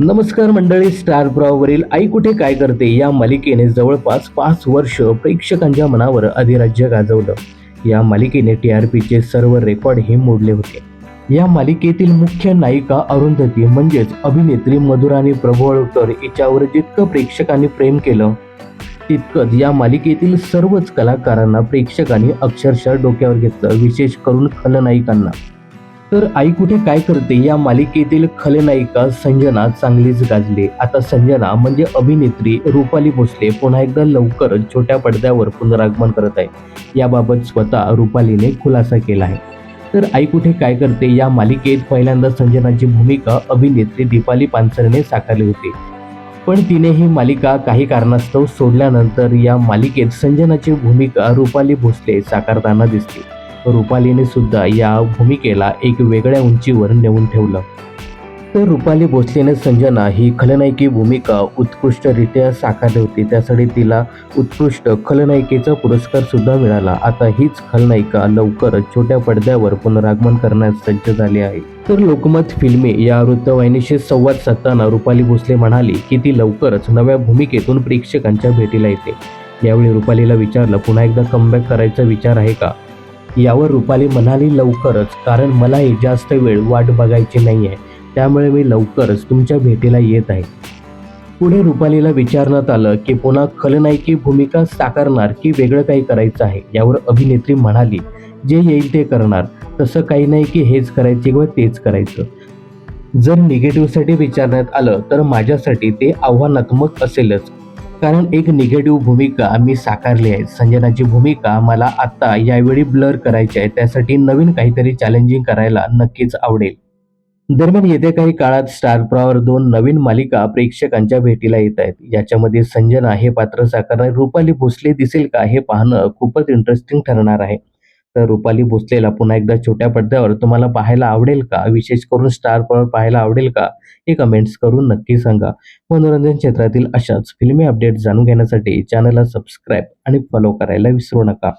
नमस्कार मंडळी स्टार प्रॉवरील आई कुठे काय करते या मालिकेने जवळपास पाच वर्ष प्रेक्षकांच्या मनावर अधिराज्य गाजवलं. या मालिकेने टी आर पीचे सर्व रेकॉर्डही मोडले होते. या मालिकेतील मुख्य नायिका अरुंधती म्हणजेच अभिनेत्री मधुराणी प्रभुळकर हिच्यावर जितकं प्रेक्षकांनी प्रेम केलं तितकंच या मालिकेतील सर्वच कलाकारांना प्रेक्षकांनी अक्षरशः डोक्यावर घेतलं विशेष करून खलनायिकांना. तर आई कुठे काय करते? या मालिकेतील खलनायिका संजना चांगलीच गाजली. आता संजना म्हणजे अभिनेत्री रुपाली भोसले पुन्हा एकदा लवकरच छोट्या पडद्यावर पुनरागमन करत आहे. याबाबत स्वतः रुपालीने खुलासा केला आहे. तर आई कुठे काय करते? या मालिकेत पहिल्यांदा संजनाची भूमिका अभिनेत्री दीपाली पानसरेने साकारली होती. पण तिने ही मालिका काही कारणास्तव सोडल्यानंतर या मालिकेत संजनाची भूमिका रुपाली भोसले साकारताना दिसते रुपालीने सुद्धा या भूमिकेला एक वेगळ्या उंचीवर नेऊन ठेवलं. तर रुपाली भोसलेने संजना ही खलनायकी भूमिका उत्कृष्टरित्या साकारली होती. त्यासाठी तिला उत्कृष्ट खलनायिकेचा पुरस्कार सुद्धा मिळाला. आता हीच खलनायिका लवकरच छोट्या पडद्यावर पुनरागमन करण्यास सज्ज झाली आहे. तर लोकमत फिल्मी या वृत्तवाहिनीशी संवाद साधताना रुपाली भोसले म्हणाली की ती लवकरच नव्या भूमिकेतून प्रेक्षकांच्या भेटीला येते. यावेळी रुपालीला विचारलं पुन्हा एकदा कमबॅक करायचा विचार आहे का? यावर रुपाली म्हणाली लवकरच. कारण मलाही जास्त वेळ वाट बघायची नाही आहे त्यामुळे मी लवकरच तुमच्या भेटीला येत आहे. पुढे रुपालीला विचारण्यात आलं की पुन्हा खलनायकी भूमिका साकारणार की वेगळं काही करायचं आहे? यावर अभिनेत्री म्हणाली जे येईल ते करणार. तसं काही नाही की हेच करायचे किंवा तेच करायचं. जर निगेटिव्हसाठी विचारण्यात आलं तर माझ्यासाठी ते आव्हानात्मक असेलच. कारण एक निगेटिव्ह भूमिका मी साकारली आहे. संजनाची भूमिका मला आत्ता यावेळी ब्लर करायची आहे. त्यासाठी नवीन काहीतरी चॅलेंजिंग करायला नक्कीच आवडेल. दरम्यान येत्या काही काळात स्टार प्रॉवर दोन नवीन मालिका प्रेक्षकांच्या भेटीला येत आहेत. याच्यामध्ये संजना हे पात्र साकारणारी रुपाली भोसले दिसेल का हे पाहणं खूपच इंटरेस्टिंग ठरणार आहे. तर रुपाली भोसलेला पुन्हा एकदा छोट्या पडद्यावर तुम्हाला पाहायला आवडेल का? विशेष करून स्टार पॉवर पाहायला आवडेल का? हे कमेंट्स करून नक्की सांगा. मनोरंजन क्षेत्रातील अशाच फिल्मी अपडेट जाणून घेण्यासाठी चॅनलला सबस्क्राईब आणि फॉलो करायला विसरू नका.